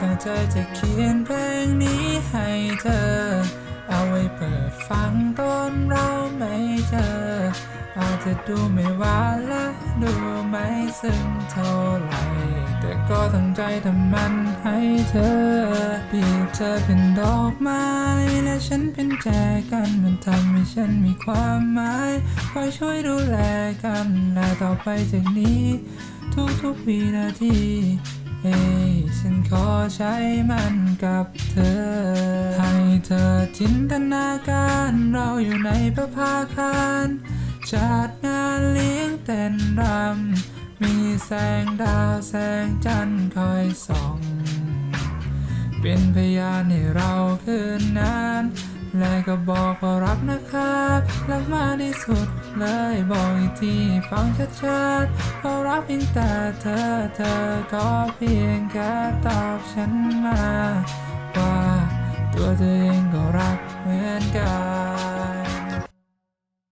ตั้งใจจะเขียนเพลงนี้ให้เธอ เอาไว้เปิดฟังตอนเราไม่เจอ อาจจะดูไม่หวานและดูไม่ซึ้งเท่าไหร่แต่ก็ตั้งใจทำมันให้เธอเปรียบเธอเป็นดอกไม้และฉันเป็นแจกันมันทำให้ฉันมีความหมายคอยช่วยดูแลกันและต่อไปจากนี้ ทุกๆวินาที เอ้ฉันขอใช้มันกับเธอ ให้เธอจินตนาการเราอยู่ในประภาคารจัดงานเลี้ยงเต้นรำ มีแสงดาวแสงจันทร์คอยส่อง เป็นพยานให้เราคืนนั้น และก็บอกว่ารักนะครับรักมากที่สุดเลยบอกอีกทีฟังชัดๆเพรารักเพียงแต่เธอเธอก็เพียงแค่ตอบฉันมา ว่าตัวเธอเองก็รักเหมือนกัน